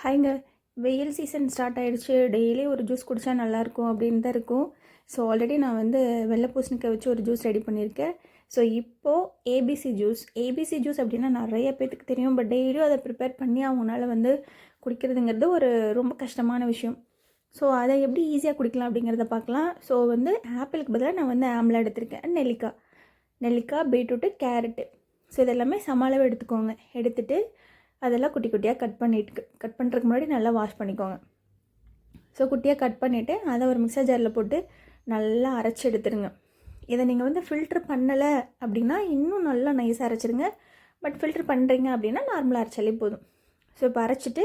ஹாய்ங்க. வெயில் season start ஆகிடுச்சு daily ஒரு ஜூஸ் குடித்தா நல்லாயிருக்கும் அப்படின்னு தான் இருக்கும். ஸோ ஆல்ரெடி நான் வந்து வெள்ளை பூசணிக்காய் வச்சு ஒரு ஜூஸ் ரெடி பண்ணியிருக்கேன். ஸோ இப்போது ஏபிசி ஜூஸ். ஏபிசி ஜூஸ் அப்படின்னா நிறைய பேத்துக்கு தெரியும். பட் டெய்லியும் அதை ப்ரிப்பேர் பண்ணி அவங்களால வந்து குடிக்கிறதுங்கிறது ஒரு ரொம்ப கஷ்டமான விஷயம். ஸோ அதை எப்படி ஈஸியாக குடிக்கலாம் அப்படிங்கிறத பார்க்கலாம். ஸோ வந்து ஆப்பிளுக்கு பதிலாக நான் வந்து ஆம்லா எடுத்திருக்கேன். நெல்லிக்காய். நெல்லிக்காய் பீட்ரூட்டு கேரட்டு. ஸோ இதெல்லாமே சம அளவு எடுத்துக்கோங்க. எடுத்துகிட்டு அதெல்லாம் குட்டி குட்டியாக கட் பண்ணிட்டு கட் பண்ணுறதுக்கு முன்னாடி நல்லா வாஷ் பண்ணிக்கோங்க. ஸோ குட்டியாக கட் பண்ணிவிட்டு அதை ஒரு மிக்சர் ஜாரில் போட்டு நல்லா அரைச்சி எடுத்துருங்க. இதை நீங்கள் வந்து ஃபில்ட்ரு பண்ணலை அப்படின்னா இன்னும் நல்லா நைஸாக அரைச்சிருங்க பட் ஃபில்ட்ரு பண்ணுறீங்க அப்படின்னா நார்மலாக அரைச்சாலே போதும். ஸோ இப்போ அரைச்சிட்டு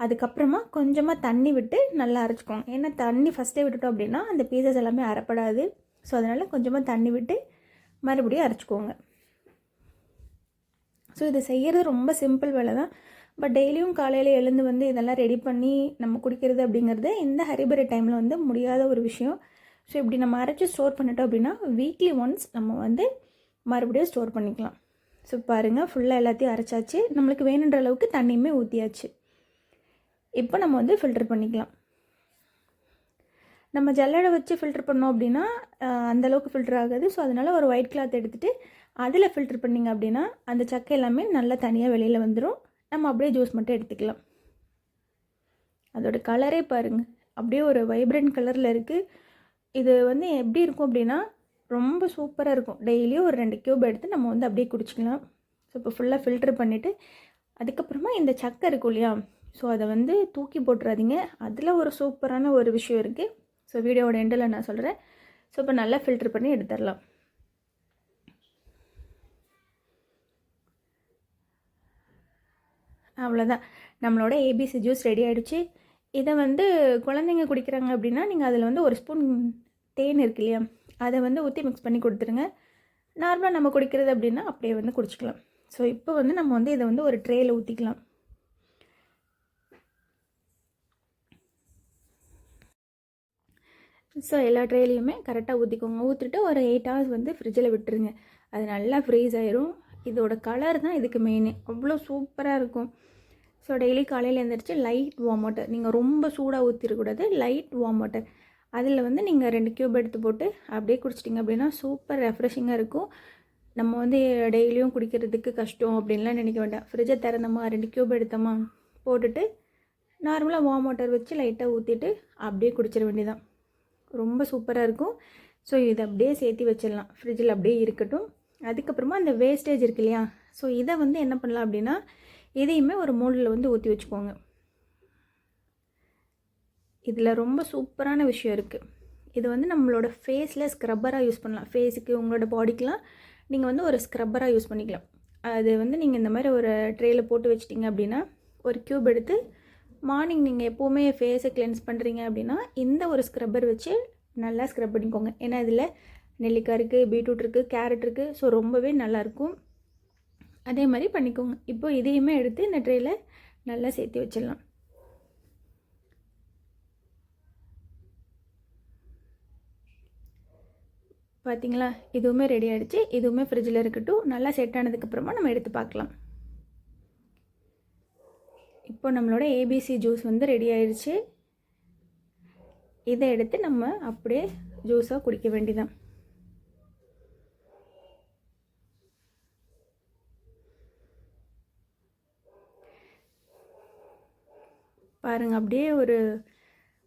அதுக்கப்புறமா கொஞ்சமாக தண்ணி விட்டு நல்லா அரைச்சிக்கோங்க. ஏன்னா தண்ணி ஃபஸ்ட்டே விட்டுட்டோம் அப்படின்னா அந்த பீசஸ் எல்லாமே அரைப்படாது. ஸோ அதனால் கொஞ்சமாக தண்ணி விட்டு மறுபடியும் அரைச்சிக்கோங்க. ஸோ இது செய்கிறது ரொம்ப சிம்பிள் வேலை தான். பட் டெய்லியும் காலையில் எழுந்து வந்து இதெல்லாம் ரெடி பண்ணி நம்ம குடிக்கிறது அப்படிங்கிறது இந்த ஹரிபரி டைமில் வந்து முடியாத ஒரு விஷயம். ஸோ இப்படி நம்ம அரைச்சி ஸ்டோர் பண்ணிட்டோம் அப்படின்னா வீக்லி ஒன்ஸ் நம்ம வந்து மறுபடியும் ஸ்டோர் பண்ணிக்கலாம். ஸோ பாருங்கள் ஃபுல்லாக எல்லாத்தையும் அரைச்சாச்சு. நம்மளுக்கு வேணுன்ற அளவுக்கு தண்ணியுமே ஊற்றியாச்சு இப்போ நம்ம வந்து ஃபில்டர் பண்ணிக்கலாம். நம்ம ஜல்லடை வச்சு ஃபில்டர் பண்ணோம் அப்படின்னா அந்தளவுக்கு ஃபில்டர் ஆகாது. ஸோ அதனால் ஒரு ஒயிட் கிளாத் எடுத்துகிட்டு அதில் ஃபில்டர் பண்ணிங்க அப்படின்னா அந்த சக்கை எல்லாமே நல்லா தனியாக வெளியில் வந்துடும் நம்ம அப்படியே ஜூஸ் மட்டும் எடுத்துக்கலாம். அதோட கலரே பாருங்கள் அப்படியே ஒரு வைப்ரண்ட் கலரில் இருக்குது இது வந்து எப்படி இருக்கும் அப்படின்னா ரொம்ப சூப்பராக இருக்கும். டெய்லியும் ஒரு ரெண்டு க்யூப் எடுத்து நம்ம வந்து அப்படியே குடிச்சிக்கலாம். ஸோ இப்போ ஃபுல்லாக ஃபில்டர் பண்ணிவிட்டு அதுக்கப்புறமா இந்த சக்கை இருக்கும் இல்லையா? ஸோ அதை வந்து தூக்கி போட்டுறாதீங்க. அதில் ஒரு சூப்பரான ஒரு விஷயம் இருக்குது ஸோ வீடியோவோட எண்டில் நான் சொல்கிறேன் ஸோ இப்போ நல்லா ஃபில்டர் பண்ணி எடுத்துடலாம். அவ்வளோதான் நம்மளோட ஏபிசி ஜூஸ் ரெடி ஆகிடுச்சு இதை வந்து குழந்தைங்க குடிக்கிறாங்க அப்படின்னா நீங்கள் அதில் வந்து ஒரு ஸ்பூன் தேன் இருக்கு இல்லையா? அதை வந்து ஊற்றி மிக்ஸ் பண்ணி கொடுத்துருங்க. நார்மலாக நம்ம குடிக்கிறது அப்படின்னா அப்படியே வந்து குடிச்சிக்கலாம். ஸோ இப்போ வந்து நம்ம வந்து இதை வந்து ஒரு ட்ரேயில் ஊற்றிக்கலாம் ஸோ எல்லா ட்ரேலையுமே கரெக்டாக ஊற்றிக்கோங்க ஊற்றிட்டு ஒரு எயிட் ஹவர்ஸ் வந்து ஃப்ரிட்ஜில் விட்டுருங்க. அது நல்லா ஃப்ரீஸ் ஆயிரும். இதோட கலர் தான் இதுக்கு மெயின் அவ்வளோ சூப்பராக இருக்கும். ஸோ டெய்லி காலையில் எழுந்திரிச்சு லைட் வார்ம் வாட்டர் நீங்கள் ரொம்ப சூடாக ஊற்றிடக்கூடாது லைட் வார்ம் வாட்டர் அதில் வந்து நீங்கள் ரெண்டு க்யூப் எடுத்து போட்டு அப்படியே குடிச்சிட்டிங்க அப்படின்னா சூப்பர் ரெஃப்ரெஷிங்காக இருக்கும். நம்ம வந்து டெய்லியும் குடிக்கிறதுக்கு கஷ்டம் அப்படின்லாம் நினைக்க வேண்டாம். ஃப்ரிட்ஜை திறந்தோமா ரெண்டு க்யூப் எடுத்தோமா போட்டுட்டு நார்மலாக வார்ம் வாட்டர் வச்சு லைட்டாக ஊற்றிட்டு அப்படியே குடிச்சிட வேண்டியதான் ரொம்ப சூப்பராக இருக்கும். ஸோ இதை அப்படியே சேர்த்து வச்சிடலாம். ஃப்ரிட்ஜில் அப்படியே இருக்கட்டும். அதுக்கப்புறமா அந்த வேஸ்டேஜ் இருக்கு இல்லையா? ஸோ இதை வந்து என்ன பண்ணலாம் அப்படின்னா இதையுமே ஒரு மூடில் வந்து ஊற்றி வச்சுக்கோங்க. இதில் ரொம்ப சூப்பரான விஷயம் இருக்குது இது வந்து நம்மளோட ஃபேஸில் ஸ்க்ரப்பராக யூஸ் பண்ணலாம். ஃபேஸுக்கு உங்களோட பாடிக்கெலாம் நீங்கள் வந்து ஒரு ஸ்க்ரப்பராக யூஸ் பண்ணிக்கலாம். அது வந்து நீங்கள் இந்த மாதிரி ஒரு ட்ரேயில் போட்டு வச்சிட்டிங்க அப்படின்னா ஒரு க்யூப் எடுத்து மார்னிங் நீங்கள் எப்போவுமே ஃபேஸை கிளென்ஸ் பண்ணுறீங்க அப்படின்னா இந்த ஒரு ஸ்க்ரப்பர் வச்சு நல்லா ஸ்க்ரப் பண்ணிக்கோங்க. ஏன்னா இதில் நெல்லிக்காய் இருக்குது பீட்ரூட் இருக்குது கேரட் இருக்குது ஸோ ரொம்பவே நல்லாயிருக்கும் அதே மாதிரி பண்ணிக்கோங்க. இப்போ இதையுமே எடுத்து இந்த ட்ரேயில் நல்லா சேர்த்து வச்சிடலாம். பார்த்தீங்களா இதுவுமே ரெடி ஆகிடுச்சு இதுவுமே ஃப்ரிட்ஜில் இருக்கட்டும். நல்லா செட் ஆனதுக்கப்புறமா நம்ம எடுத்து பார்க்கலாம். இப்போ நம்மளோட ஏபிசி ஜூஸ் வந்து ரெடி ஆயிடுச்சு இதை எடுத்து நம்ம அப்படியே ஜூஸாக குடிக்க வேண்டியதான் பாருங்கள் அப்படியே ஒரு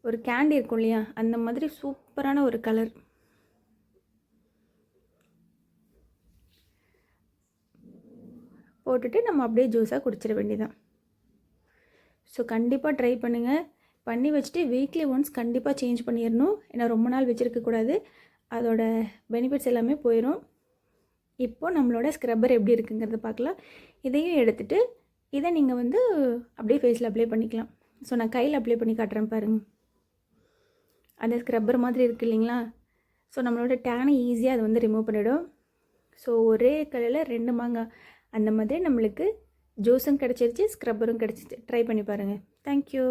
ஒரு கேண்டி இருக்கும் இல்லையா? அந்த மாதிரி சூப்பரான ஒரு கலர் போட்டுட்டு நம்ம அப்படியே ஜூஸாக குடிச்சிட வேண்டியதான் ஸோ கண்டிப்பாக ட்ரை பண்ணுங்கள் பண்ணி வச்சுட்டு வீக்லி ஒன்ஸ் கண்டிப்பாக சேஞ்ச் பண்ணிடணும் ஏன்னா ரொம்ப நாள் வச்சுருக்கக்கூடாது அதோட பெனிஃபிட்ஸ் எல்லாமே போயிடும் இப்போது நம்மளோட ஸ்க்ரப்பர் எப்படி இருக்குங்கிறத பார்க்கலாம். இதையும் எடுத்துகிட்டு இதை நீங்கள் வந்து அப்படியே ஃபேஸில் அப்ளை பண்ணிக்கலாம். ஸோ நான் கையில் அப்ளை பண்ணி காட்டுறேன் பாருங்கள் அந்த ஸ்க்ரப்பர் மாதிரி இருக்குது இல்லைங்களா? ஸோ நம்மளோட டேனை ஈஸியாக அது வந்து ரிமூவ் பண்ணிவிடும் ஸோ ஒரே கலரில் ரெண்டு மாங்காய். அந்த மாதிரி நம்மளுக்கு ஜூஸும் கிடச்சிருச்சு ஸ்க்ரப்பரும் கிடச்சிச்சு. ட்ரை பண்ணி பாருங்கள் தேங்க்யூ